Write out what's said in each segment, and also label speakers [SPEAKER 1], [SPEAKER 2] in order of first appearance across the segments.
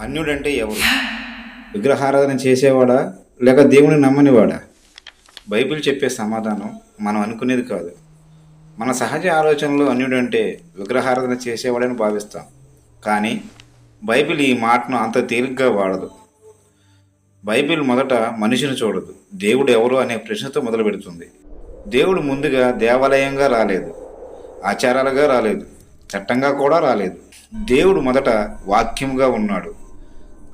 [SPEAKER 1] అన్యుడంటే ఎవరు విగ్రహారాధన చేసేవాడా? లేక దేవుని నమ్మనివాడా? బైబిల్ చెప్పే సమాధానం మనం అనుకునేది కాదు. మన సహజ ఆలోచనలో అన్యుడంటే విగ్రహారాధన చేసేవాడని భావిస్తాం. కానీ బైబిల్ ఈ మాటను అంత తేలిగ్గా వాడదు. బైబిల్ మొదట మనిషిని చూడదు. దేవుడు ఎవరు అనే ప్రశ్నతో మొదలు పెడుతుంది. దేవుడు ముందుగా దేవాలయంగా రాలేదు. ఆచారాలుగా రాలేదు. చట్టంగా కూడా రాలేదు. దేవుడు మొదట వాక్యముగా ఉన్నాడు.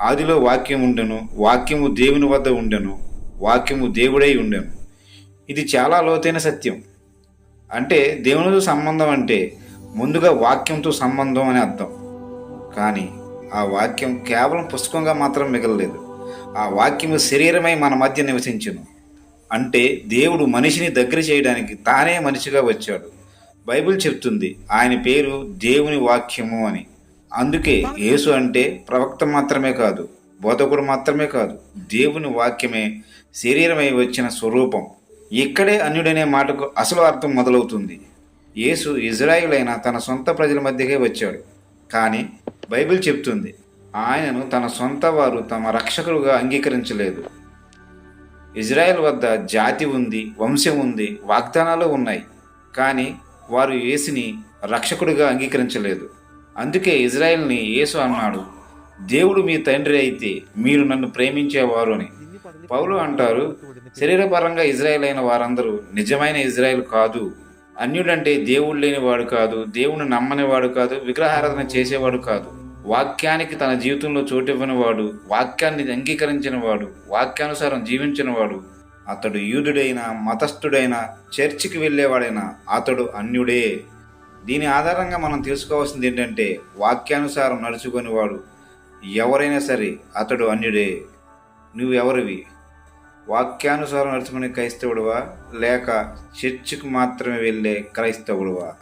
[SPEAKER 1] ఆదిలో వాక్యం ఉండెను వాక్యము దేవుని వద్ద ఉండెను వాక్యము దేవుడై ఉండెను. ఇది చాలా లోతైన సత్యం. అంటే దేవునితో సంబంధం అంటే ముందుగా వాక్యంతో సంబంధం అని అర్థం. కానీ ఆ వాక్యం కేవలం పుస్తకంగా మాత్రం మిగలలేదు. ఆ వాక్యము శరీరమై మన మధ్య నివసించను. అంటే దేవుడు మనిషిని దగ్గర చేయడానికి తానే మనిషిగా వచ్చాడు. బైబిల్ చెప్తుంది ఆయన పేరు దేవుని వాక్యము అని. అందుకే యేసు అంటే ప్రవక్త మాత్రమే కాదు బోధకుడు మాత్రమే కాదు దేవుని వాక్యమే శరీరమై వచ్చిన స్వరూపం. ఇక్కడే అన్యుడనే మాటకు అసలు అర్థం మొదలవుతుంది. యేసు ఇజ్రాయిల్ అయిన తన సొంత ప్రజల మధ్యకే వచ్చాడు. కానీ బైబిల్ చెప్తుంది ఆయనను తన సొంత వారు తమ రక్షకులుగా అంగీకరించలేదు. ఇజ్రాయెల్ వద్ద జాతి ఉంది వంశం ఉంది వాగ్దానాలు ఉన్నాయి. కానీ వారు యేసుని రక్షకుడిగా అంగీకరించలేదు. అందుకే ఇజ్రాయెల్ని యేసు అన్నాడు దేవుడు మీ తండ్రి అయితే మీరు నన్ను ప్రేమించేవారు అని. పౌలు అంటారు శరీరపరంగా ఇజ్రాయెల్ అయిన వారందరూ నిజమైన ఇజ్రాయెల్ కాదు. అన్యుడంటే దేవుడు లేనివాడు కాదు దేవుని నమ్మనివాడు కాదు విగ్రహారాధన చేసేవాడు కాదు. వాక్యానికి తన జీవితంలో చోటివ్వనివాడు వాక్యాన్ని అంగీకరించిన వాడు వాక్యానుసారం జీవించిన వాడు అతడు యూదుడైనా మతస్థుడైనా చర్చికి వెళ్ళేవాడైనా అతడు అన్యుడే. దీని ఆధారంగా మనం తెలుసుకోవాల్సింది ఏంటంటే వాక్యానుసారం నడుచుకునేవాడు ఎవరైనా సరే అతడు అన్యుడే నువ్వెవరివి? వాక్యానుసారం నడుచుకునే క్రైస్తవుడువా? లేక చర్చికి మాత్రమే వెళ్ళే క్రైస్తవుడువా?